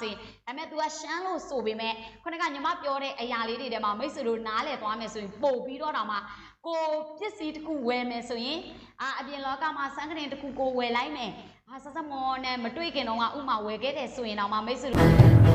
ဆိုရင်ဒါပေမဲ့ तू ကရှမ်းလို့ဆိုပေမဲ့ခုနကညီမပြောတဲ့အရာလေးတွေထဲမှာမိတ်ဆွေတို့နားလည်သွားမယ်ဆိုရင်ပို့ပြီးတော့တော့မှကိုပစ္စည်းတစ်ခုဝယ်မယ်ဆိုရင်အာအပြင်လောကမှာစံကရင်တစ်ခုကိုဝယ်လိုက်မယ်အာဆက်ဆက်မောနဲ့မတွေ့ခင်တော့ကဥမာဝယ်ခဲ့တယ်ဆိုရင်တော့မှမိတ်ဆွေတို့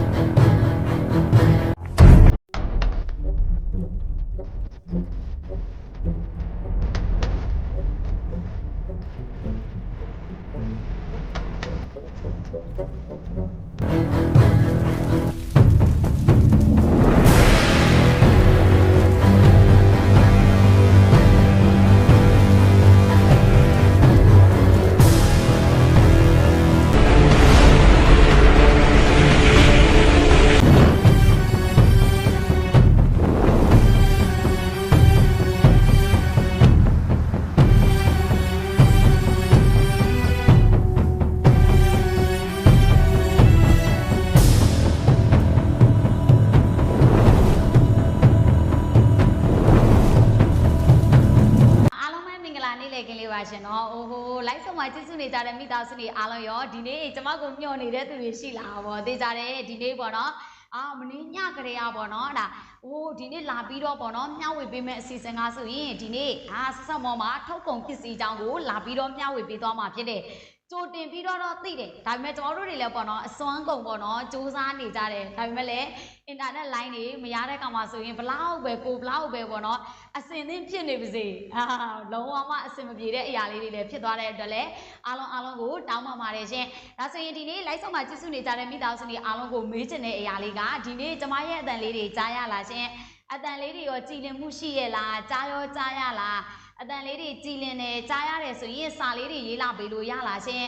သားစုတွေအားလုံးရောဒီနေ့ကျမကိုမျှော်နေတဲ့သူတွေရှိလာပါဘော။သိကြတယ်ဒီနေ့ပေါ့နော်။အာမင်းညကလေးอ่ะပေါ့နော်။ဒါအိုးဒီနေ့လာပြီးတော့ပေါ့နော်မျှဝေပေးမဲ့အစီအစဉ်ကဆိုရင်ဒီနေ့အာဆက်ဆက်မော်မှာထုတ်ကုန်ပစ္စည်းအကြောင်းကိုလာပြီးတော့မျှဝေပေးသွားမှာဖြစ်တယ်။ ကြိုတင်ပြီးတော့တော့သိတယ်ဒါပေမဲ့ကျွန်တော်တို့တွေလည်းပေါ့နော်အစွမ်းကုန်ပေါ့နော်စူးစမ်းနေကြတယ်ဒါပေမဲ့လည်းအင်တာနက်လိုင်းတွေမရတဲ့ကောင်မှဆိုရင်ဘလောက်ပဲကိုဘလောက်ပဲပေါ့နော်အစင်သင်းဖြစ်နေပါစေဟာလုံးဝမအစင်မပြေတဲ့အရာလေးတွေလည်းဖြစ်သွားတဲ့အတွက်လည်းအားလုံးအားလုံးကိုတောင်းပန်ပါတယ်ရှင်ဒါဆိုရင်ဒီနေ့ live ဆောင်မှာကြည့်စုနေကြတဲ့မိသားစုတွေအားလုံးကိုမေးချင်တဲ့အရာလေးကဒီနေ့ကျမရဲ့အတန်လေးတွေကြားရလားရှင်အတန်လေးတွေရောကြည်လင်မှုရှိရဲ့လားကြားရောကြားရလား အတန်လေးတွေကြည်လင်တယ်ကြားရတယ်ဆိုရင်စာလေးတွေရေးလာပေးလို့ရလားရှင်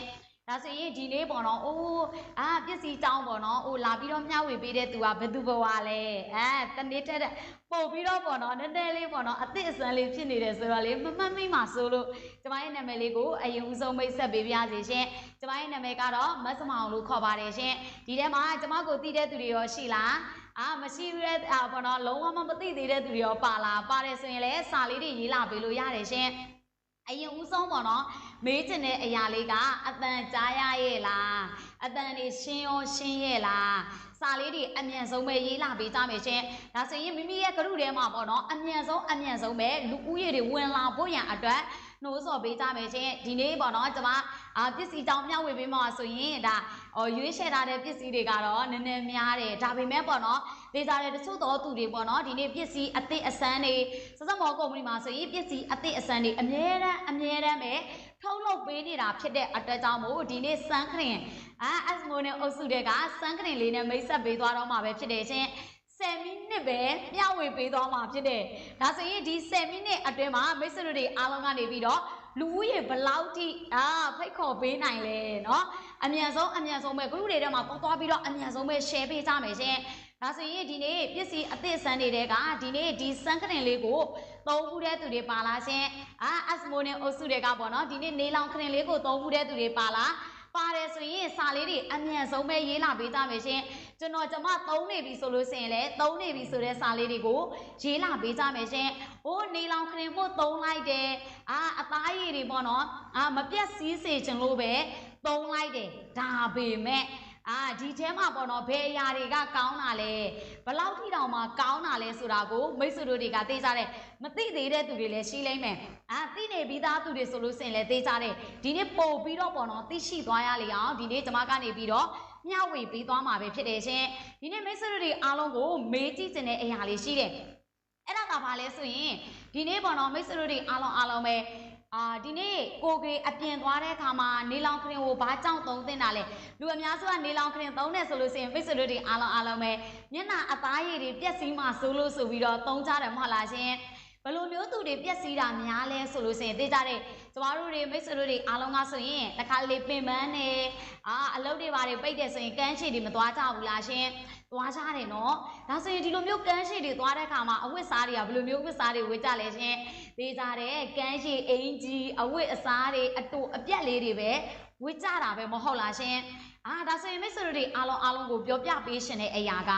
ဒါဆိုရင်ဒီနေ့ပေါ့နော်အိုးအာပစ္စည်းတောင်းပေါ့နော်အိုးလာပြီးတော့မျှဝေပေးတဲ့သူကဘယ်သူဘဝလဲအဲတနေ့တက်တဲ့ပို့ပြီးတော့ပေါ့နော်နည်းနည်းလေးပေါ့နော်အသစ်အစွမ်းလေးဖြစ်နေတယ်ဆိုတော့လေမမှတ်မိမှဆိုလို့ကျမရဲ့နာမည်လေးကိုအရင်ဦးဆုံးမိတ်ဆက်ပေးပါရစေရှင်ကျမရဲ့နာမည်ကတော့မတ်စမောင်လို့ခေါ်ပါတယ်ရှင်ဒီထဲမှာကျမကိုတည်တဲ့သူတွေရောရှိလား အာမရှိဘူးတဲ့အာပေါ့နော်လုံးဝမမသိသေးတဲ့သူတွေရောပါလားပါတယ်ဆိုရင်လည်းစာလေးတွေရေးလာပေးလို့ရတယ်ရှင်အရင်ဦးဆုံးပေါ့နော်မေးချင်တဲ့အရာလေးကအတန်ကြားရရဲ့လားအတန်နေရှင်းရောရှင်းရဲ့လားစာလေးတွေအမြန်ဆုံးပဲရေးလာပေးကြမယ်ရှင်ဒါဆိုရင်မိမိရဲ့ကရုထဲမှာပေါ့နော်အမြန်ဆုံးအမြန်ဆုံးပဲလူဦးရေတွေဝင်လာဖို့ရန်အတွက်နှိုးဆော်ပေးကြမယ်ရှင်ဒီနေ့ပေါ့နော်ကျွန်မအာပစ္စည်းတောင်းမျှဝေပေးမှာဆိုရင်ဒါ ဟောရွေးချယ်ထားတဲ့ပစ္စည်းတွေကတော့နည်းနည်းများတယ်ဒါပေမဲ့ပေါ့နော်ဒေတာတဲ့တချို့သောသူတွေပေါ့နော်ဒီနေ့ပစ္စည်းအသစ်အဆန်းတွေစစမောကုမ္ပဏီမှာဆိုရင်ပစ္စည်းအသစ်အဆန်းတွေအများတန်းအများတန်းပဲထုတ်လုပ်ပေးနေတာဖြစ်တဲ့အတွက်ကြောင့်မို့ဒီနေ့စမ်းခရင်အာအစမိုနဲ့အုပ်စုတွေကစမ်းခရင်လေးနဲ့မိတ်ဆက်ပေးသွားတော့မှာပဲဖြစ်တယ်ရှင်10မိနစ်ပဲမျှဝေပေးသွားမှာဖြစ်တယ်။ဒါဆိုရင်ဒီ10မိနစ်အတွင်းမှာမိတ်ဆွေတို့တွေအားလုံးကနေပြီးတော့ လူဦးရေဘယ်လောက်ထိအာဖိတ်ခေါ်ပေးနိုင်လဲเนาะအမြန်ဆုံးအမြန်ဆုံးပဲ group တွေထဲမှာပေါသွားပြီးတော့အမြန်ဆုံးပဲ share ပေးကြမယ်ရှင်။ဒါဆိုရင်ဒီနေ့ပစ္စည်းအသစ်ဆန်းတွေကဒီနေ့ဒီစန်းကရင်လေးကိုသုံးခုတဲ့သူတွေပါလားရှင်။အာ asmo နဲ့အုပ်စုတွေကပေါ့နော်ဒီနေ့နေလောင်ကရင်လေးကိုသုံးခုတဲ့သူတွေပါလား။ပါတယ်ဆိုရင်စာလေးတွေအမြန်ဆုံးပဲရေးလာပေးကြမယ်ရှင် ကျွန်တော်ကျမသုံးနေပြီဆိုလို့ရှိရင်လည်းသုံးနေပြီဆိုတဲ့စာလေးတွေကိုရေးလာပေးကြမယ်ရှင်ဟိုးနေလောင်ခရင်ဖို့သုံးလိုက်တယ်အာအသားရည်တွေပေါ့နော်အာမပြတ်စည်းစေချင်လို့ပဲသုံးလိုက်တယ်ဒါပေမဲ့အာဒီထဲမှာပေါ့နော်ဘယ်အရာတွေကကောင်းတာလဲဘယ်လောက်ထိတောင်မှကောင်းတာလဲဆိုတာကိုမိတ်ဆွေတို့တွေကသိကြတယ်မသိသေးတဲ့သူတွေလည်းရှိလိမ့်မယ်အာသိနေပြီးသားသူတွေဆိုလို့ရှိရင်လည်းသိကြတယ်ဒီနေ့ပို့ပြီးတော့ပေါ့နော်သိရှိသွားရလေအောင်ဒီနေ့ကျွန်မကနေပြီးတော့ မျှဝေပေးသွားမှာပဲဖြစ်တယ်ရှင်ဒီနေ့မိတ်ဆွေတို့တွေအားလုံးကိုမေးကြည့်ခြင်းတဲ့အရာလေးရှိတယ်အဲ့ဒါကဘာလဲဆိုရင်ဒီနေ့ပေါ့နော်မိတ်ဆွေတို့တွေအားလုံးအားလုံးပဲအာဒီနေ့ကိုကေအပြင်သွားတဲ့အခါမှာနေလောင်ခရင်ကိုဘာကြောင့်သုံးသင့်တာလဲလူအများစုကနေလောင်ခရင်သုံးတယ်ဆိုလို့ရှိရင်မိတ်ဆွေတို့တွေအားလုံးအားလုံးပဲမျက်နှာအသားရည်တွေပြက်စီးမှဆိုလို့ဆိုပြီးတော့သုံးကြတယ်မဟုတ်လားရှင် ဘယ်လိုမျိုးသူတွေပြက်စီးတာများလဲဆိုလို့ရှိရင်သိကြတဲ့ကျမတို့တွေမိတ်ဆွေတို့တွေအားလုံးကဆိုရင်တစ်ခါလေပင်ပန်းနေအာအလုပ်တွေပါတယ်ပိတ်တယ်ဆိုရင်ကန်းရှည်တွေမသွားကြဘူးလားရှင်သွားကြတယ်နော်ဒါဆိုရင်ဒီလိုမျိုးကန်းရှည်တွေသွားတဲ့အခါမှာအဝတ်စားတွေကဘယ်လိုမျိုးအဝတ်စားတွေဝတ်ကြလဲရှင်သိကြတဲ့ကန်းရှည်အင်ကြီးအဝတ်အစားတွေအတူအပြက်လေးတွေပဲဝတ်ကြတာပဲမဟုတ်လားရှင်အာဒါဆိုရင်မိတ်ဆွေတို့တွေအားလုံးအားလုံးကိုပြောပြပေးရှင်တဲ့အရာက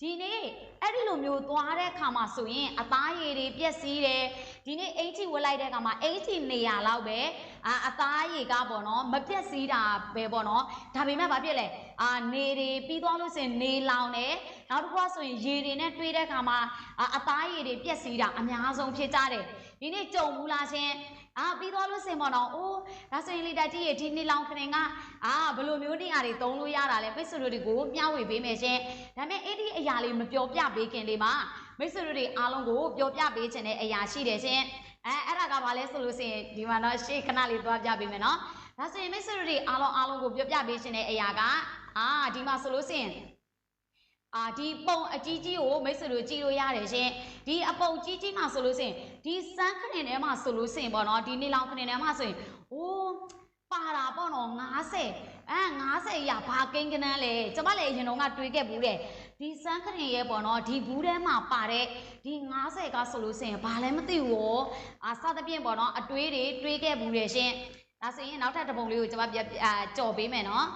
ဒီဒီနေ့ အဲ့ဒီလိုမျိုးသွားတဲ့ခါမှာဆိုရင်အသားရည်တွေပြက်စီးတယ်ဒီနေ့အင်ချီဝတ်လိုက်တဲ့ခါမှာအင်ချီနေရလောက်ပဲအာအသားရည်ကပေါ့နော်မပြက်စီးတာပဲပေါ့နော်ဒါပေမဲ့ဘာဖြစ်လဲအာနေတွေပြီးသွားလို့ဆိုရင်နေလောင်တယ်နောက်တစ်ခုကဆိုရင်ရေတွေနဲ့တွေးတဲ့ခါမှာအာအသားရည်တွေပြက်စီးတာအများဆုံးဖြစ်ကြတယ်ဒီနေ့ကြုံဘူးလားရှင် အာပြီးသွားလို့စင်ပေါ့နော်အိုးဒါဆိုရင်လေတက်ကြီးရေဒီနေ့လောင်ခရင်ကအာဘယ်လိုမျိုးနေရာတွေသုံးလို့ရတာလဲမိတ်ဆွေတို့တွေကိုမျှဝေပေးမယ်ရှင်ဒါပေမဲ့အဲ့ဒီအရာလေးမပြောပြပေးခင်လေးမှာမိတ်ဆွေတို့တွေအားလုံးကိုပြောပြပေးခြင်းတဲ့အရာရှိတယ်ရှင်အဲအဲ့ဒါကဘာလဲဆိုလို့စင်ဒီမှာတော့ရှေ့ခဏလေးသွားပြပေးမယ်နော်ဒါဆိုရင်မိတ်ဆွေတို့တွေအားလုံးအားလုံးကိုပြောပြပေးခြင်းတဲ့အရာကအာဒီမှာဆိုလို့စင် အာဒီပုံအကြီးကြီးကိုမိတ်ဆွေတို့ကြည့်လို့ရတယ်ရှင်ဒီအပုံကြီးကြီးမှာဆိုလို့စင်ဒီစမ်းခရင်ထဲမှာဆိုလို့စင်ပေါ့နော်ဒီနေလောင်ခရင်ထဲမှာဆိုရင်အိုးပါတာပေါ့နော်90အဲ90ရဘာကိန်းကနန်းလဲကျမလည်းအရင်တော့ကတွေးခဲ့ဘူးတဲ့ဒီစမ်းခရင်ရဲ့ပေါ့နော်ဒီဘူးထဲမှာပါတဲ့ဒီ90ကဆိုလို့စင်ဘာလဲမသိဘူးရောအာစသဖြင့်ပေါ့နော်အတွေးတွေတွေးခဲ့ဘူးတယ်ရှင်ဒါဆိုရင်နောက်ထပ်တစ်ပုံလေးကိုကျမပြအာကြော်ပေးမယ်နော်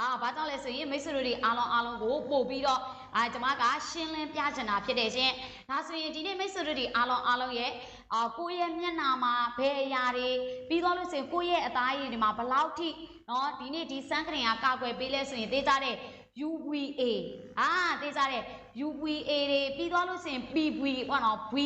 အာဘာကြောင့်လဲဆိုရင်မိတ်ဆွေတို့တွေအားလုံးအားလုံးကိုပို့ပြီးတော့အာကျမကရှင်းလင်းပြချင်တာဖြစ်တယ်ရှင်ဒါဆိုရင်ဒီနေ့မိတ်ဆွေတို့တွေအားလုံးအားလုံးရဲ့အာကိုယ့်ရဲ့မျက်နှာမှာဘယ်အရာတွေပြီးတော့လို့ဆိုရင်ကိုယ့်ရဲ့အသားရည်တွေမှာဘယ်လောက်ထိနော်ဒီနေ့ဒီစမ်းကရင်ကကာကွယ်ပေးလဲဆိုရင်သိကြတဲ့ UVA အာသိကြတဲ့ UVA တွေပြီးသွားလို့ဆိုရင် PV ပေါ့နော် V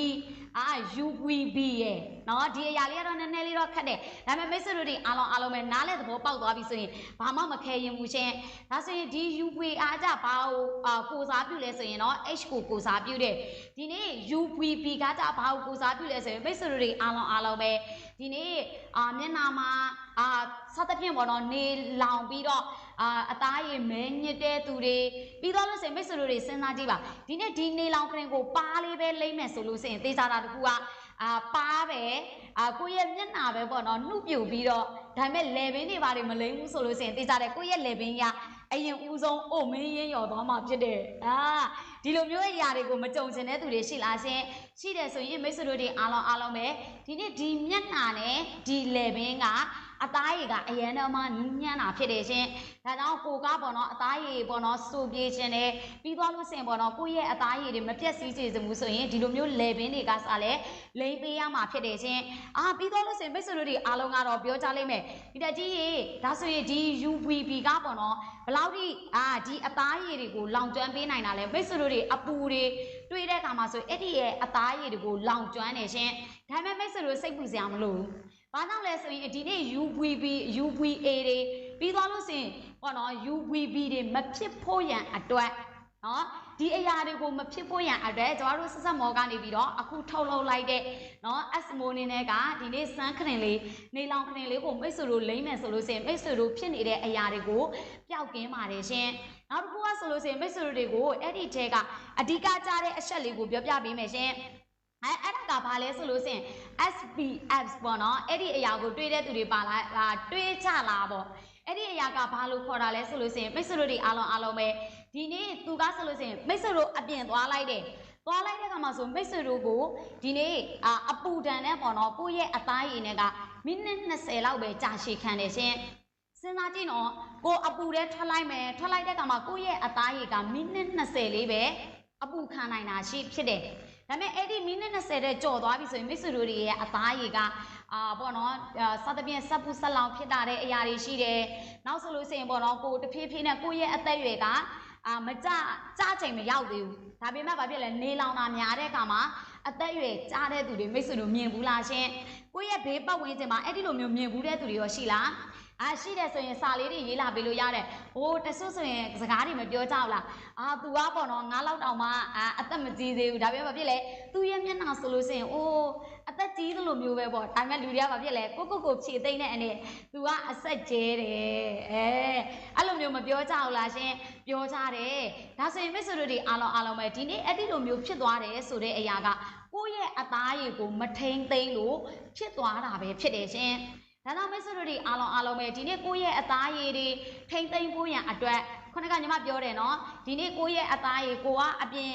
အာ UVB ရဲ့နော်ဒီအရာလေးကတော့နည်းနည်းလေးတော့ခက်တယ်ဒါပေမဲ့မိတ်ဆွေတို့တွေအားလုံးအားလုံးပဲနားလဲသဘောပေါက်သွားပြီဆိုရင်ဘာမှမခဲရင်ဘူးရှင်ဒါဆိုရင်ဒီ UVA အားကြဘာကိုအာကိုစားပြုလဲဆိုရင်တော့ H ကိုကိုစားပြုတယ်ဒီနေ့ UVB ကကြဘာကိုကိုစားပြုလဲဆိုရင်မိတ်ဆွေတို့တွေအားလုံးအားလုံးပဲဒီနေ့အာမျက်နှာမှာအာစသဖြင့်ပေါ့နော်နေလောင်ပြီးတော့ အာအသားရည်မဲညစ်တဲ့သူတွေပြီးတော့လို့ဆိုရင်မိတ်ဆွေတို့တွေစဉ်းစားကြည့်ပါဒီနေ့ဒီနေလောင်ခရင်ကိုပါလေးပဲလိမ့်မယ်ဆိုလို့ဆိုရင်သေချာတာတကူကအာပါပဲအာကိုယ့်ရဲ့မျက်နှာပဲပေါ့နော်နှုတ်ပြူပြီးတော့ဒါပေမဲ့လေဘင်းတွေဘာတွေမလိမ့်ဘူးဆိုလို့ဆိုရင်သေချာတယ်ကိုယ့်ရဲ့လေဘင်းကအရင်ဦးဆုံးအိုမင်းရင်းရော်သွားမှာဖြစ်တယ်အာဒီလိုမျိုးအရာတွေကိုမကြုံချင်တဲ့သူတွေရှိလားရှင်ရှိတယ်ဆိုရင်မိတ်ဆွေတို့တွေအားလုံးအားလုံးပဲဒီနေ့ဒီမျက်နှာနဲ့ဒီလေဘင်းက အသားရည်ကအရန်တော့မှနူးညံ့တာဖြစ်တယ်ရှင်။ဒါကြောင့်ကိုကပေါ့နော်အသားရည်ပေါ့နော်စူပြေးခြင်းနဲ့ပြီးသွားလို့စင်ပေါ့နော်ကိုယ့်ရဲ့အသားရည်တွေမပြတ်စည်းစေစမှုဆိုရင်ဒီလိုမျိုးလေပင်တွေကစားလဲလိမ့်ပေးရမှာဖြစ်တယ်ရှင်။အာပြီးသွားလို့စင်မိတ်ဆွေတို့တွေအားလုံးကတော့ပြောကြလိမ့်မယ်။ဒီတက်ကြီးရေဒါဆိုရင်ဒီ UVB ကပေါ့နော်ဘလောက်ထိအာဒီအသားရည်တွေကိုလောင်ကျွမ်းပေးနိုင်တာလဲမိတ်ဆွေတို့တွေအပူတွေတွေးတဲ့အခါမှာဆိုအဲ့ဒီရဲ့အသားရည်တွေကိုလောင်ကျွမ်းနေရှင်။ဒါပေမဲ့မိတ်ဆွေတို့စိတ်ပူစရာမလိုဘူး။ ဘာကြောင့်လဲဆိုရင်ဒီနေ့ UVB UVA တွေပြီးသွားလို့ဆိုရင်ဟောနော် UVB တွေမဖြစ်ဖို့ရန်အတွက်နော်ဒီအရာတွေကိုမဖြစ်ဖို့ရန်အတွက်ကျမတို့ဆက်ဆက်မော်ကနေပြီးတော့အခုထုတ်လုပ်လိုက်တဲ့နော် SMO နေနဲ့ကဒီနေ့စမ်းခရင်လေးနေလောင်ခရင်လေးကိုမိတ်ဆွေတို့လိမ့်မယ်ဆိုလို့ဆိုရင်မိတ်ဆွေတို့ဖြစ်နေတဲ့အရာတွေကိုပျောက်ကင်းပါတယ်ရှင်နောက်တစ်ခုကဆိုလို့ဆိုရင်မိတ်ဆွေတို့တွေကိုအဲ့ဒီထဲကအဓိကကြားတဲ့အချက်လေးကိုပြောပြပေးမယ်ရှင် အဲအဲ့ဒါကဘာလဲဆိုလို့စင် SPFs ပေါ့နော်အဲ့ဒီအရာကိုတွေးတဲ့သူတွေပါလားတွေးကြလားပေါ့အဲ့ဒီအရာကဘာလို့ခေါ်တာလဲဆိုလို့စင်မိတ်ဆွေတို့တွေအားလုံးအားလုံးပဲဒီနေ့သူကဆိုလို့စင်မိတ်ဆွေတို့အပြင်သွားလိုက်တယ်သွားလိုက်တဲ့ခါမှာဆိုမိတ်ဆွေတို့ကိုဒီနေ့အအပူတန်နဲ့ပေါ့နော်ကိုယ့်ရဲ့အသားရည်နဲ့ကမိနစ်20လောက်ပဲကြာရှည်ခံတယ်ရှင်စဉ်းစားကြည့်နော်ကိုအပူထဲထွက်လိုက်မယ်ထွက်လိုက်တဲ့ခါမှာကိုယ့်ရဲ့အသားရည်ကမိနစ်20လေးပဲအပူခံနိုင်တာရှိဖြစ်တယ် ဒါပေမဲ့အဲ့ဒီမိနစ်20တဲ့ကြော်သွားပြီဆိုရင်မိတ်ဆွေတို့တွေရဲ့အသားရည်ကအာပေါ့နော်စသဖြင့်ဆက်ပူဆက်လောင်ဖြစ်တာတဲ့အရာတွေရှိတယ်နောက်ဆိုလို့ရှိရင်ပေါ့နော်ကိုတဖြည်းဖြည်းနဲ့ကိုရဲ့အသက်အရွယ်ကအာမကြကြချိန်မရောက်သေးဘူးဒါပေမဲ့ဘာဖြစ်လဲနေလောင်တာများတဲ့အခါမှာအသက်အရွယ်ကြားတဲ့သူတွေမိတ်ဆွေတို့မြင်ဘူးလားရှင်ကိုရဲ့ဘေးပတ်ဝန်းကျင်မှာအဲ့ဒီလိုမျိုးမြင်ဘူးတဲ့သူတွေရောရှိလား အာရှိတယ်ဆိုရင်စာလေးတွေရေးလာပေးလို့ရတယ်ဟိုတဆုဆိုရင်စကားတွေမပြောကြဘူးလားအာ तू ကပေါ့နော်ငါလောက်တောင်မှအသက်မကြီးသေးဘူးဒါပေမဲ့ဘာဖြစ်လဲသူ့ရဲ့မျက်နှာဆိုလို့ရှိရင်အိုးအသက်ကြီးသလိုမျိုးပဲပေါ့ဒါပေမဲ့လူတွေကဘာဖြစ်လဲကိုကိုကိုဖြည့်သိမ့်တဲ့အနေ तू ကအဆက်ကျဲတယ်အဲအဲ့လိုမျိုးမပြောကြဘူးလားရှင်ပြောကြတယ်ဒါဆိုရင်မိတ်ဆွေတို့ဒီအားလုံးအားလုံးပဲဒီနေ့အဲ့ဒီလိုမျိုးဖြစ်သွားတယ်ဆိုတဲ့အရာကကိုယ့်ရဲ့အသားရည်ကိုမထိန်သိမ်းလို့ဖြစ်သွားတာပဲဖြစ်တယ်ရှင် ဒါကြောင့်မိတ်ဆွေတို့တွေအားလုံးအားလုံးပဲဒီနေ့ကိုယ့်ရဲ့အသားရည်တွေထိမ့်သိမ့်ဖို့ရန်အတွက်ခုနကညီမပြောတယ်နော်ဒီနေ့ကိုယ့်ရဲ့အသားရည်ကိုကအပြင်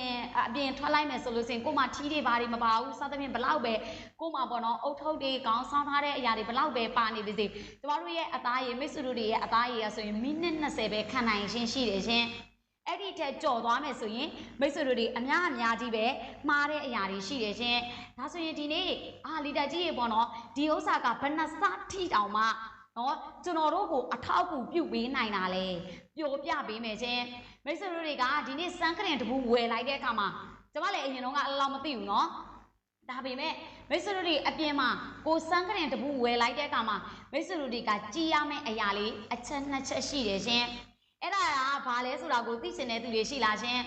အပြင်ထွက်လိုက်မယ်ဆိုလို့စင်ကိုမှထီးတွေဘာတွေမပါဘူးစသဖြင့်ဘလောက်ပဲကိုမှပေါ့နော်အုတ်ထုပ်တွေခေါင်းဆောင်းထားတဲ့အရာတွေဘလောက်ပဲပါနေပါစေကျမတို့ရဲ့အသားရည်မိတ်ဆွေတို့တွေရဲ့အသားရည်ရဆိုရင်မိနစ်20ပဲခံနိုင်ရှင်းရှိတယ်ရှင် အဲ့ဒီထက်ကြော်သွားမယ်ဆိုရင်မိတ်ဆွေတို့တွေအများအများကြီးပဲမှားတဲ့အရာတွေရှိတယ်ရှင်ဒါဆိုရင်ဒီနေ့အာလီတာကြီးရေပေါ့နော်ဒီဥစ္စာကဘယ်နှစထိတောင်မှနော်ကျွန်တော်တို့ကိုအထောက်အကူပြုပေးနိုင်တာလေပျော်ပြပေးမယ်ရှင်မိတ်ဆွေတို့တွေကဒီနေ့စမ်းခရင်တပူဝယ်လိုက်တဲ့အခါမှာကျမလည်းအရင်တော့ကအလောက်မသိဘူးနော်ဒါပေမဲ့မိတ်ဆွေတို့တွေအပြင်မှာကိုစမ်းခရင်တပူဝယ်လိုက်တဲ့အခါမှာမိတ်ဆွေတို့တွေကကြည်ရမယ့်အရာလေးအချက်နှစ်ချက်ရှိတယ်ရှင်အဲ့ဒါက ဘာလဲဆိုတာကိုသိချင်တဲ့သူတွေရှိလားရှင်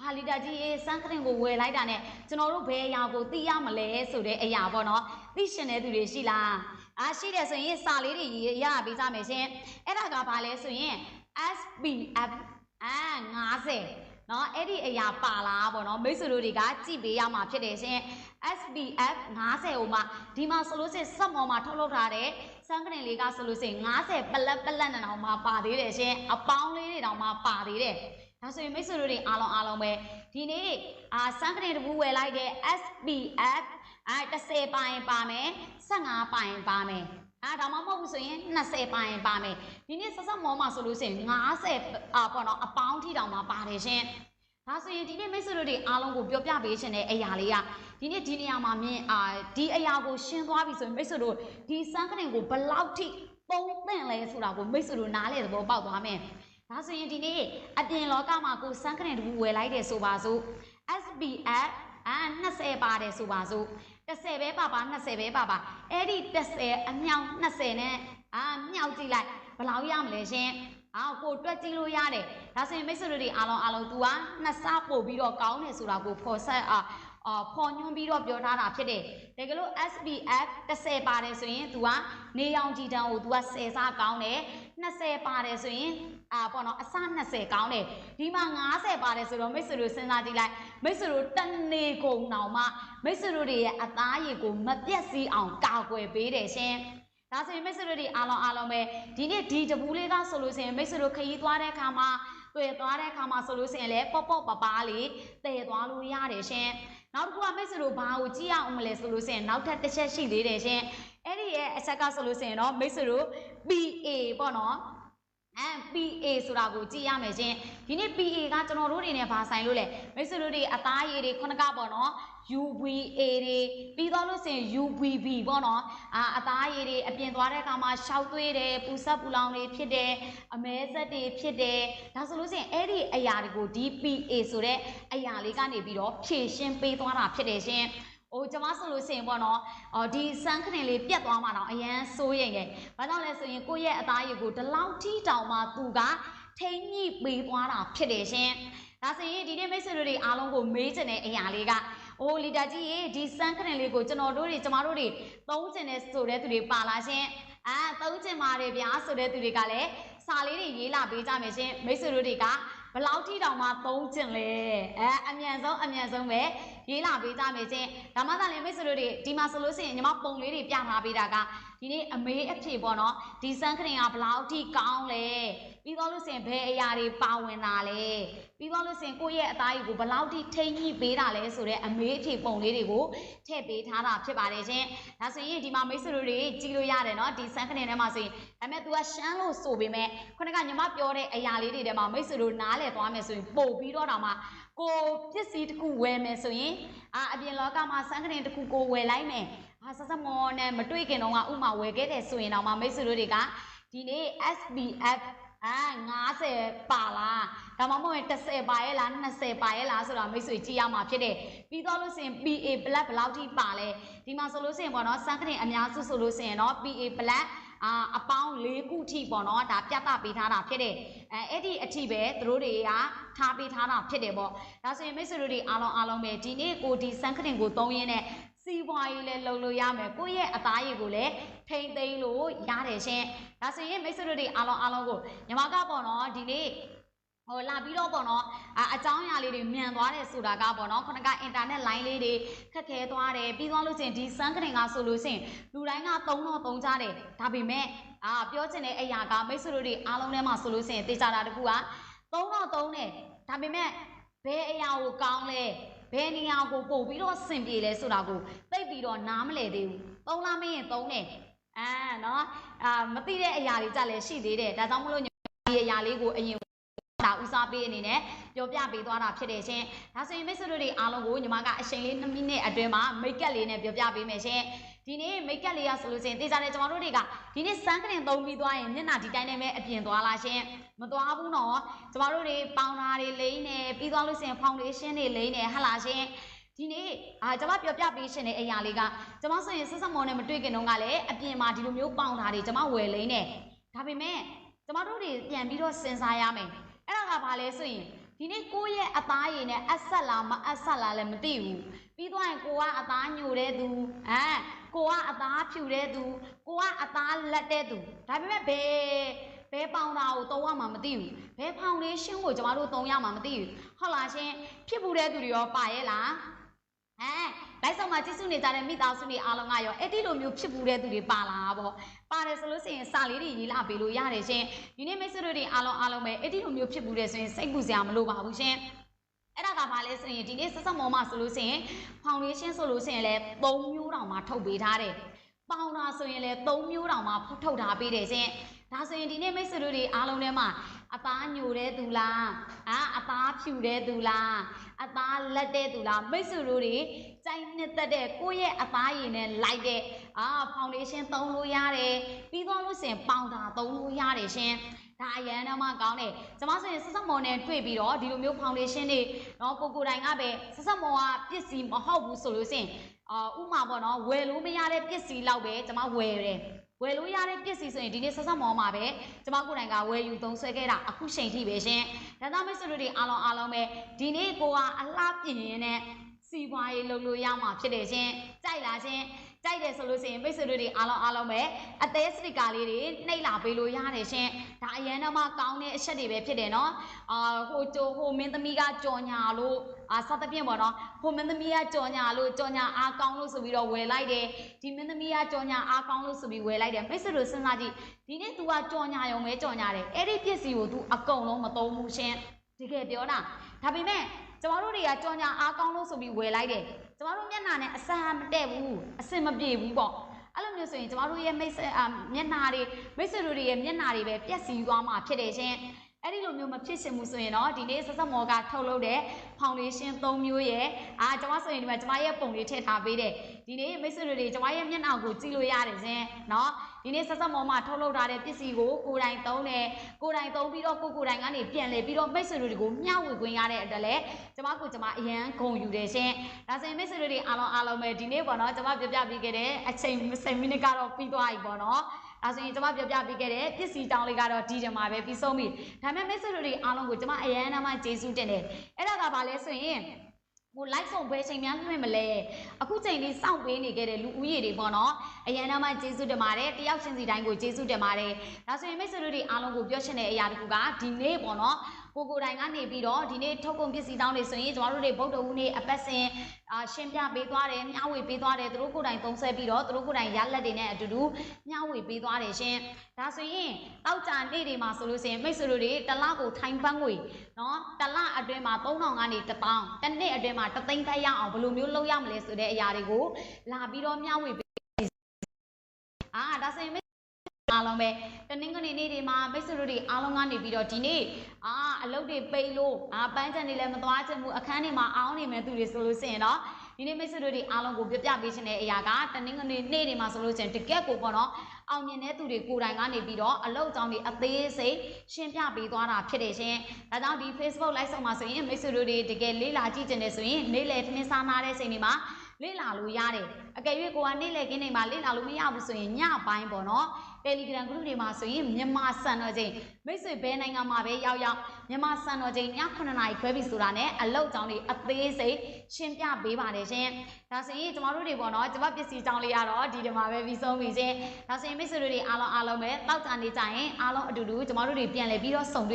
ဟာလီတာကြီးအေးစမ်းခရင်ကိုဝယ်လိုက်တာနဲ့ကျွန်တော်တို့ဘယ်အရာကိုသိရမလဲဆိုတဲ့အရာပေါ့နော်သိချင်တဲ့သူတွေရှိလားအားရှိတယ်ဆိုရင်စာလေးတွေရရပေးကြမယ်ရှင်အဲ့ဒါကဘာလဲဆိုရင် SPF အာ90 เนาะအဲ့ဒီအရာပါလားပေါ့နော်မိတ်ဆွေတို့တွေကကြည့်ပေးရမှာဖြစ်တယ်ရှင် SPF 50ဟိုမှာဒီမှာဆိုလို့ရှိရင်စက်မော်မှာထုတ်လုပ်ထားတဲ့စမ်းကရင်လေးကဆိုလို့ရှိရင်50ပလက်ပလက်နဲ့တောင်မှပါသေးတယ်ရှင်အပေါင်းလေးတွေတောင်မှပါသေးတယ်ဒါဆိုရင်မိတ်ဆွေတို့တွေအားလုံးအားလုံးပဲဒီနေ့အာစမ်းကရင်တပူဝယ်လိုက်တဲ့ SPF အဲ30ပိုင်းပါမယ်15ပိုင်းပါမယ် အာဒါမှမဟုတ်ဘူးဆိုရင်20ပိုင်းပါမယ်ဒီနေ့ဆက်ဆက်မောမှာဆိုလို့ရှိရင်50အာပေါ့နော်အပေါင်းထိတောင်မှပါတယ်ရှင်ဒါဆိုရင်ဒီနေ့မိတ်ဆွေတို့တွေအားလုံးကိုပြောပြပေးရှင်တဲ့အရာလေးကဒီနေ့ဒီနေရာမှာမြင်အာဒီအရာကိုရှင်းသွားပြီဆိုရင်မိတ်ဆွေတို့ဒီစမ်းကရင်ကိုဘယ်လောက်ထိပုံသင့်လဲဆိုတာကိုမိတ်ဆွေတို့နားလေသဘောပေါက်သွားမယ်ဒါဆိုရင်ဒီနေ့အပြင်လောကမှာကိုစမ်းကရင်တကူဝယ်လိုက်တယ်ဆိုပါစို့ SPF အာ20ပါတယ်ဆိုပါစို့ 30ပဲပါပါ20ပဲပါပါအဲ့ဒီ30အမြောက်20နဲ့အာမြောက်ကြည့်လိုက်ဘယ်လောက်ရမလဲရှင်အာကိုတွက်ကြည့်လို့ရတယ်ဒါဆိုရင်မိတ်ဆွေတို့တွေအားလုံးအားလုံး तू ကနှစ်ဆပို့ပြီးတော့ကောင်းတယ်ဆိုတာကိုဖော်ဆက်အာ အာဖော်ညွှန်းပြီးတော့ပြောထားတာဖြစ်တယ်တကယ်လို့ SPF 30ပါတယ်ဆိုရင် तू ကနေရောင်ကြည်တန်းကို तू က10ဆကောင်းတယ်20ပါတယ်ဆိုရင်အာပေါ့နော်အစ20ကောင်းတယ်ဒီမှာ90ပါတယ်ဆိုတော့မိတ်ဆွေတို့စဉ်းစားကြည့်လိုက်မိတ်ဆွေတို့တနေကုန်အောင်မှမိတ်ဆွေတို့တွေရဲ့အသားရည်ကိုမပြတ်စည်းအောင်ကာကွယ်ပေးတယ်ရှင်ဒါဆိုရင်မိတ်ဆွေတို့တွေအားလုံးအားလုံးပဲဒီနေ့ဒီတပူးလေးကဆိုလို့ရှိရင်မိတ်ဆွေတို့ခရီးသွားတဲ့အခါမှာ တွေ့သွားတဲ့အခါမှာဆိုလို့ရှိရင်လည်းပေါ့ပေါ့ပပားလေးတည်သွားလို့ရတယ်ရှင်နောက်တစ်ခုကမိတ်ဆွေတို့ဘာကိုကြည့်ရအောင်မလဲဆိုလို့ရှိရင်နောက်ထပ်တစ်ချက်ရှိသေးတယ်ရှင်အဲ့ဒီရဲ့အချက်ကဆိုလို့ရှိရင်တော့မိတ်ဆွေတို့ PA ပေါ့နော် MPA ဆိုတာကိုကြည့်ရမယ်ရှင်ဒီနေ့ PA ကကျွန်တော်တို့တွေနဲ့ဘာဆိုင်လို့လဲမိတ်ဆွေတို့တွေအသားရည်တွေခုနကပေါ့နော် UVA တွေပြီးတော့လို့စင် UVB ပေါ့နော်အာအသားရည်တွေအပြင်သွားတဲ့အခါမှာရှောက်သွေးတယ်ပူဆက်ပူလောင်တွေဖြစ်တယ်အမဲဆက်တွေဖြစ်တယ်ဒါဆိုလို့စင်အဲ့ဒီအရာတွေကို DPA ဆိုတဲ့အရာလေးကနေပြီးတော့ဖြည့်ရှင်းပေးသွားတာဖြစ်တယ်ရှင်။ အိုကျမဆိုလို့ရှိရင်ပေါ့နော်အော်ဒီစမ်းခရင်လေးပြတ်သွားမှတော့အရန်စိုးရိမ်ရဲ့။ဘာကြောင့်လဲဆိုရင်ကိုယ့်ရဲ့အသားရည်ကိုဒီလောက်ထိတောင်မှသူကထိမ့်ညှိပေးသွားတာဖြစ်တယ်ရှင်။ဒါဆိုရင်ဒီနေ့မိတ်ဆွေတို့တွေအားလုံးကိုမေးချင်တဲ့အရာလေးကအိုးလီတာကြီးရေဒီစမ်းခရင်လေးကိုကျွန်တော်တို့တွေကျမတို့တွေသုံးချင်တဲ့ဆိုတဲ့သူတွေပါလာရှင်။အာသုံးချင်ပါတယ်ဗျာဆိုတဲ့သူတွေကလည်းစာလေးတွေရေးလာပေးကြမယ်ရှင်မိတ်ဆွေတို့တွေကဘလောက်ထိတောင်မှသုံးကျင်လဲအဲအမြန်ဆုံးအမြန်ဆုံးပဲ ရေးလာပေးကြမယ်ချင်းဒါမှသာလေမိတ်ဆွေတို့တွေဒီမှာဆိုလို့ရှိရင်ညီမပုံလေးတွေပြထားပေးတာက ဒီနေ့အမေးအဖြေပေါ့နော်ဒီစမ်းခရင်ကဘလောက်ထိကောင်းလဲပြီးတော့လို့ရှိရင်ဘယ်အရာတွေပါဝင်တာလဲပြီးတော့လို့ရှိရင်ကိုယ့်ရဲ့အသားရည်ကိုဘလောက်ထိထိမ့်ညှိပေးတာလဲဆိုတဲ့အမေးအဖြေပုံလေးတွေကိုထည့်ပေးထားတာဖြစ်ပါတယ်ချင်းဒါဆိုရင်ဒီမှာမိတ်ဆွေတို့တွေကြည့်လို့ရတယ်နော်ဒီစမ်းခရင်ထဲမှာဆိုရင်ဒါပေမဲ့ तू ကရှမ်းလို့ဆိုပေမဲ့ခုနကညီမပြောတဲ့အရာလေးတွေထဲမှာမိတ်ဆွေတို့နားလည်သွားမယ်ဆိုရင်ပို့ပြီးတော့တောင်မှကိုပစ္စည်းတစ်ခုဝယ်မယ်ဆိုရင်အာအပြင်လောကမှာစမ်းခရင်တစ်ခုကိုဝယ်လိုက်မယ် အာဆက်ဆက်မောနဲ့မတွေ့ခင်တော့ကဥမာဝယ်ခဲ့တယ်ဆိုရင်တော့မှမိတ်ဆွေတို့တွေကဒီနေ့ SBF အာ90ပါလားဒါမှမဟုတ်ရင်10ပါရဲ့လား20ပါရဲ့လားဆိုတာမိတ်ဆွေကြည့်ရမှာဖြစ်တယ်ပြီးတော့လို့ဆိုရင် PA black ဘယ်လောက်ထိပါလဲဒီမှာဆိုလို့ဆိုရင်ပေါ့နော်စမ်းခရင်အများစုဆိုလို့ဆိုရင်တော့ PA black အာအပေါင်း၄ခုထိပေါ့နော်ဒါပြသပေးထားတာဖြစ်တယ်အဲအဲ့ဒီအထိပဲသူတို့တွေကထားပေးထားတာဖြစ်တယ်ပေါ့ဒါဆိုရင်မိတ်ဆွေတို့တွေအားလုံးအားလုံးပဲဒီနေ့ကိုဒီစမ်းခရင်ကိုသုံးရင်းနဲ့ စီးပွားရေးလည်းလုပ်လို့ရမယ်ကိုယ့်ရဲ့အသားရည်ကိုလည်းထိမ့်သိမ်းလို့ရတယ်ရှင်ဒါဆိုရင်မိတ်ဆွေတို့တွေအားလုံးအားလုံးကိုညီမကပေါ့နော်ဒီနေ့ဟိုလာပြီးတော့ပေါ့နော်အအကြောင်းအရာလေးတွေမြန်သွားတယ်ဆိုတာကပေါ့နော်ခုနကအင်တာနက်လိုင်းလေးတွေခက်ခဲသွားတယ်ပြီးသွားလို့ချင်းဒီစမ်းကရင်ကဆိုလို့ချင်းလူတိုင်းကသုံးတော့သုံးကြတယ်ဒါပေမဲ့အာပြောချင်တဲ့အရာကမိတ်ဆွေတို့တွေအားလုံးထဲမှာဆိုလို့ချင်းတေချာတာတခုကသုံးတော့သုံးတယ်ဒါပေမဲ့ဘယ်အရာကိုကောင်းလဲ ဘယ်နေရာကိုပို့ပြီးတော့စင်ပြေလဲဆိုတာကိုသိပြီးတော့နားမလဲသေးဘူးသုံးလားမင်းရင်သုံးတယ်အာနော်အာမသိတဲ့အရာတွေကြလည်းရှိသေးတယ်ဒါကြောင့်မလို့ညီမဒီအရာလေးကိုအရင်ဒါဥဦးစားပေးအနေနဲ့ပြောပြပေးသွားတာဖြစ်တယ်ရှင်ဒါဆိုရင်မိတ်ဆွေတို့တွေအားလုံးကိုညီမကအချိန်လေး2မိနစ်အတွင်းမှာမိတ်ကပ်လေးနဲ့ပြောပြပေးမယ်ရှင် ဒီနေ့မိတ်ကပ်လေးရဆိုလို့ရှိရင်တေးကြတယ်ကျမတို့တွေကဒီနေ့စမ်းကရင်သုံးပြီးသွားရင်မျက်နှာဒီတိုင်းနဲ့ပဲအပြင်သွားလာရှင်မသွားဘူးနော်ကျမတို့တွေပေါင်တာတွေလိမ့်နေပြီးသွားလို့ရှိရင်ဖောင်ဒေးရှင်းတွေလိမ့်နေဟဟလာရှင်ဒီနေ့အာကျွန်မပြောပြပေးရှင်တဲ့အရာလေးကကျွန်မဆိုရင်ဆက်ဆက်မော်နဲ့မတွေ့ခင်တုန်းကလည်းအပြင်မှာဒီလိုမျိုးပေါင်တာတွေကျွန်မဝယ်လိမ့်နေဒါပေမဲ့ကျမတို့တွေပြန်ပြီးတော့စဉ်းစားရမယ်အဲ့ဒါကဘာလဲဆိုရင်ဒီနေ့ကိုယ့်ရဲ့အသားရည်နဲ့အဆက်လားမအဆက်လားလည်းမသိဘူးပြီးသွားရင်ကိုကအသားညိုတဲ့သူအဲ ကိုကအသားဖြူတဲ့သူကိုကအသားလက်တဲ့သူဒါပေမဲ့ဘယ်ဘဲပေါင်တာကိုသုံးရမှာမသိဘူးဘဲဖောင်ဒေးရှင်းကိုကျမတို့သုံးရမှာမသိဘူးဟုတ်လားရှင်ဖြစ်ဘူးတဲ့သူတွေရောပါရဲ့လားအဲလိုက်ဆောင်မှာကြည့်စုနေကြတဲ့မိသားစုတွေအားလုံးကရောအဲ့ဒီလိုမျိုးဖြစ်ဘူးတဲ့သူတွေပါလားပေါ့ပါတယ်ဆိုလို့ရှိရင်စာလေးတွေရေးလာပေးလို့ရတယ်ရှင်ဒီနေ့မိတ်ဆွေတို့တွေအားလုံးအားလုံးပဲအဲ့ဒီလိုမျိုးဖြစ်ဘူးတဲ့ဆိုရင်စိတ်ပူစရာမလိုပါဘူးရှင် အဲ့ဒါကဘာလဲဆိုရင်ဒီနေ့ဆက်ဆက်မော်မဆိုလို့ရှိရင်ဖောင်ဒေးရှင်းဆိုလို့ရှိရင်လည်း၃မျိုးတောင်မှထုတ်ပေးထားတယ်ပေါင်တာဆိုရင်လည်း၃မျိုးတောင်မှထုတ်ထားပေးတယ်ရှင်ဒါဆိုရင်ဒီနေ့မိတ်ဆွေတို့တွေအားလုံးထဲမှာအသားညိုတဲ့သူလားအာအသားဖြူတဲ့သူလားအသားလက်တဲ့သူလားမိတ်ဆွေတို့တွေကြိုက်နှစ်သက်တဲ့ကိုယ့်ရဲ့အသားရည်နဲ့လိုက်တဲ့အာဖောင်ဒေးရှင်းသုံးလို့ရတယ်ပြီးတော့လို့ဆိုရင်ပေါင်တာသုံးလို့ရတယ်ရှင် ဒါအရန်တော့မှကောင်းတယ်ကျမဆိုရင်ဆက်ဆက်မော်နဲ့တွေ့ပြီးတော့ဒီလိုမျိုးဖောင်ဒေးရှင်းတွေတော့ကိုကိုတိုင်ကပဲဆက်ဆက်မော်ကပစ္စည်းမဟုတ်ဘူးဆိုလို့ဆိုရင်အာဥမာပေါ့နော်ဝယ်လို့မရတဲ့ပစ္စည်းလောက်ပဲကျမဝယ်တယ်ဝယ်လို့ရတဲ့ပစ္စည်းဆိုရင်ဒီနေ့ဆက်ဆက်မော်မှာပဲကျမကိုယ်တိုင်ကဝယ်ယူသုံးဆွဲခဲ့တာအခုချိန်ထိပဲရှင်ဒါကြောင့်မိတ်ဆွေတို့တွေအားလုံးအားလုံးပဲဒီနေ့ကိုကအလှပြင်ရင်းနဲ့စီပွားရေးလုပ်လို့ရမှာဖြစ်တယ်ရှင်ကြိုက်လားရှင် ကြိုက်တယ်ဆိုလို့ရှိရင်မိတ်ဆွေတို့တွေအားလုံးအားလုံးပဲအသေးစတစ်ကာလေးတွေနှိပ်လာပေးလို့ရတယ်ရှင်ဒါအရန်တော့မှကောင်းတဲ့အချက်တွေပဲဖြစ်တယ်နော်အာဟိုကြိုဟိုမင်းသမီးကကြော်ညာလို့အာစသဖြင့်ပေါ့နော်ဟိုမင်းသမီးကကြော်ညာလို့ကြော်ညာအားကောင်းလို့ဆိုပြီးတော့ဝယ်လိုက်တယ်ဒီမင်းသမီးကကြော်ညာအားကောင်းလို့ဆိုပြီးဝယ်လိုက်တယ်မိတ်ဆွေတို့စဉ်းစားကြည့်ဒီနေ့ तू ကကြော်ညာရုံပဲကြော်ညာတယ်အဲ့ဒီပစ္စည်းကို तू အကုန်လုံးမသုံးဘူးရှင်တကယ်ပြောတာဒါပေမဲ့ ကျမတို့တွေကကြော်ညာအားကောင်းလို့ဆိုပြီးဝယ်လိုက်တယ်ကျမတို့မျက်နှာနဲ့အဆန်မတည့်ဘူးအဆင်မပြေဘူးပေါ့အဲ့လိုမျိုးဆိုရင်ကျမတို့ရဲ့မိတ်ဆွေအာမျက်နှာတွေမိတ်ဆွေတို့တွေရဲ့မျက်နှာတွေပဲပျက်စီးသွားမှာဖြစ်တယ်ရှင် အဲ့ဒီလိုမျိုးမဖြစ်ရှင်ဘူးဆိုရင်တော့ဒီနေ့ဆက်ဆက်မော်ကထုတ်လုပ်တဲ့ဖောင်ဒေးရှင်း၃မျိုးရဲ့အာကျမဆိုရင်ဒီမှာကျမရဲ့ပုံလေးထည့်ထားပေးတယ်ဒီနေ့မိတ်ဆွေတို့တွေကျမရဲ့မျက်နှာကိုကြည့်လို့ရတယ်ရှင်နော်ဒီနေ့ဆက်ဆက်မော်မှာထုတ်လုပ်ထားတဲ့ပစ္စည်းကိုကိုယ်တိုင်သုံးတယ်ကိုယ်တိုင်သုံးပြီးတော့ကိုကိုယ်တိုင်ကနေပြန်လေပြီးတော့မိတ်ဆွေတို့တွေကိုမျှဝေခွင့်ရတဲ့အတွက်လည်းကျမကိုကျမအရန်ဂုဏ်ယူတယ်ရှင်ဒါဆိုရင်မိတ်ဆွေတို့တွေအားလုံးအားလုံးပဲဒီနေ့ပေါ့နော်ကျမပြောပြပေးခဲ့တဲ့အချိန်10မိနစ်ကတော့ပြီးသွားပြီပေါ့နော် ဒါဆိုရင်ကျမပြောပြပေးခဲ့တဲ့ပစ္စည်းတောင်းလေးကတော့ဒီတမှာပဲပြီးဆုံးပြီဒါပေမဲ့မိတ်ဆွေတို့တွေအားလုံးကိုကျမအရန်နာမကျေးဇူးတင်တယ်အဲ့ဒါကဘာလဲဆိုရင်ဟို live ဆုံးပဲချိန်များလွှင့်မလဲအခုချိန်လေးစောင့်ပေးနေခဲ့တဲ့လူဦးရေတွေပေါ့နော်အရန်နာမကျေးဇူးတင်ပါတယ်တယောက်ချင်းစီတိုင်းကိုကျေးဇူးတင်ပါတယ်ဒါဆိုရင်မိတ်ဆွေတို့တွေအားလုံးကိုပြောချင်တဲ့အရာတစ်ခုကဒီနေ့ပေါ့နော် ကိုကိုတိုင်ကနေပြီးတော့ဒီနေ့ထုတ်ကုန်ပစ္စည်းတောင်းနေဆိုရင်ကျမတို့တွေဗုဒ္ဓဟူးနေ့အပတ်စဉ်အာရှင်းပြပေးသွားတယ်မျှဝေပေးသွားတယ်သူတို့ကိုယ်တိုင်သုံးဆွဲပြီးတော့သူတို့ကိုယ်တိုင်ရလက်တွေနဲ့အတူတူမျှဝေပေးသွားတယ်ရှင်ဒါဆိုရင်တောက်ကြနေ့တွေမှာဆိုလို့ရှိရင်မိတ်ဆွေတို့တွေတစ်လကိုထိုင်ပန်းငွေနော်တစ်လအတွင်းမှာ3000ကနေ1000တစ်နှစ်အတွင်းမှာ3သိန်းတက်ရအောင်ဘယ်လိုမျိုးလုပ်ရမလဲဆိုတဲ့အရာတွေကိုလာပြီးတော့မျှဝေပေးအာဒါဆိုရင်မိတ် အားလုံးပဲတနင်္ဂနွေနေ့တွေမှာမိတ်ဆွေတို့တွေအားလုံးကနေပြီးတော့ဒီနေ့အာအလုပ်တွေပိတ်လို့အာပန်းချန်တွေလည်းမသွားချင်ဘူးအခန်းတွေမှာအောင်းနေမယ်သူတွေဆိုလို့ရှိရင်တော့ဒီနေ့မိတ်ဆွေတို့တွေအားလုံးကိုပြပြပေးခြင်းတဲ့အရာကတနင်္ဂနွေနေ့တွေမှာဆိုလို့ရှိရင်တကက်ကိုပေါ့နော်အောင်မြင်တဲ့သူတွေကိုယ်တိုင်ကနေပြီးတော့အလုပ်ကြောင်းတွေအသေးစိတ်ရှင်းပြပေးသွားတာဖြစ်တယ်ရှင်။ဒါကြောင့်ဒီ Facebook live ဆောင်မှာဆိုရင်မိတ်ဆွေတို့တွေတကယ်လေးလာကြည့်ကြတယ်ဆိုရင်နေ့လည်ထမင်းစားနာတဲ့ချိန်တွေမှာလေ့လာလို့ရတယ်အကယ်၍ကိုကနေ့လည်ခင်းနေမှာလေ့လာလို့မရဘူးဆိုရင်ညပိုင်းပေါ့နော် Telegram group တွေမှာဆိုရင်မြန်မာစံတော်ချိန်မိတ်ဆွေဘဲနိုင်ငံမှာပဲရောက်ရောက်မြန်မာစံတော်ချိန်ည9နာရီခွဲပြီဆိုတာနဲ့အလောက်ကြောင်းတွေအသေးစိတ်ရှင်းပြပေးပါတယ်ရှင်ဒါဆိုရင်ကျမတို့တွေပေါ့နော်ကျမပစ္စည်းကြောင်းလေးရတော့ဒီဒီမှာပဲပြီးဆုံးပြီရှင်ဒါဆိုရင်မိတ်ဆွေတို့တွေအားလုံးအားလုံးပဲတောက်ကြနေကြရင်အားလုံးအတူတူကျမတို့တွေပြန်လဲပြီးတော့စုံတွေ့